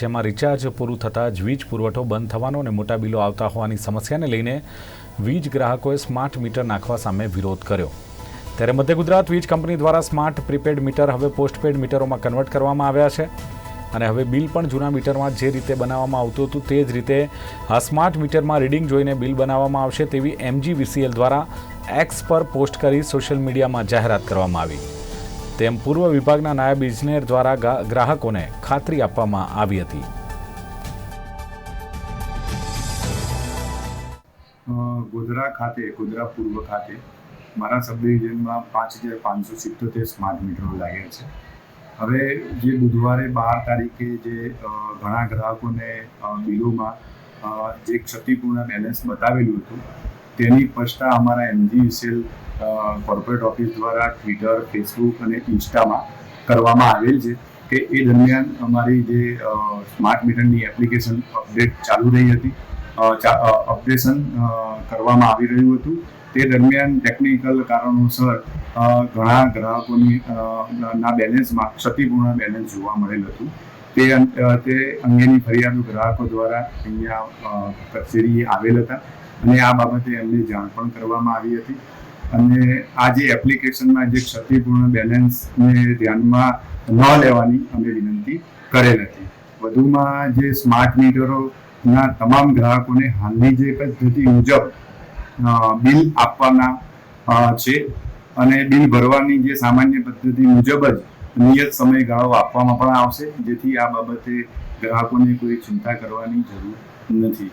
જેમાં રિચાર્જ પૂરું થતાં જ વીજ પુરવઠો બંધ થવાનો અને મોટા બિલો આવતા હોવાની સમસ્યાને લઈને વીજ ગ્રાહકોએ સ્માર્ટ મીટર નાખવા સામે વિરોધ કર્યો. ત્યારે મધ્ય ગુજરાત વીજ કંપની દ્વારા સ્માર્ટ પ્રીપેડ મીટર હવે પોસ્ટપેડ મીટરોમાં કન્વર્ટ કરવામાં આવ્યા છે અને હવે બિલ પણ જૂના મીટરમાં જે રીતે બનાવવામાં આવતું હતું તે જ રીતે આ સ્માર્ટ મીટરમાં રીડિંગ જોઈને બિલ બનાવવામાં આવશે તેવી એમજીવીસીએલ દ્વારા એક્સ પર પોસ્ટ કરી સોશિયલ મીડિયામાં જાહેરાત કરવામાં આવી. તેમ પૂર્વ વિભાગના નાયબ ઇજનેર દ્વારા ગ્રાહકોને ખાતરી આપવામાં આવી હતી. ગોધરા ખાતે, ગોધરા પૂર્વ ખાતે મારા સબડિવિઝનમાં પાંચ હજાર પાંચસો સિત્તોતેર સ્માર્ટ મીટરો લાગ્યા છે. હવે જે બુધવારે બાર તારીખે જે ઘણા ગ્રાહકોને બિલોમાં જે ક્ષતિપૂર્ણ બેલેન્સ બતાવેલું હતું, તેની પછતા અમારા એમજીવીસીએલ કોર્પોરેટ ઓફિસ દ્વારા ટ્વિટર ફેસબુક અને ઇન્સ્ટામાં કરવામાં આવેલ છે કે એ દરમિયાન અમારી જે સ્માર્ટ મીટરની એપ્લિકેશન અપડેટ ચાલુ રહી હતી. અપડેશન કરવામાં આવી રહ્યું હતું. તે દરમિયાન ટેકનિકલ કારણોસર ઘણા ગ્રાહકોની ના બેલેન્સમાં ક્ષતિપૂર્ણ બેલેન્સ જોવા મળેલ હતું. તે તે અંગેની ફરિયાદો ગ્રાહકો દ્વારા અહીંયા કચેરી આવેલ હતા અને આ બાબતે એમને જાણ પણ કરવામાં આવી હતી. અને આ જે એપ્લિકેશનમાં જે ક્ષતિપૂર્ણ બેલેન્સને ધ્યાનમાં ન લેવાની અમે વિનંતી કરેલ હતી. વધુમાં જે સ્માર્ટ મીટરોના તમામ ગ્રાહકોને હાલની જે પદ્ધતિ મુજબ બિલ આપવાના છે અને બિલ ભરવાની જે સામાન્ય પદ્ધતિ મુજબ જ નિયત સમયગાળો આપવામાં પણ આવશે, જેથી આ બાબતે ગ્રાહકોને કોઈ ચિંતા કરવાની જરૂર નથી.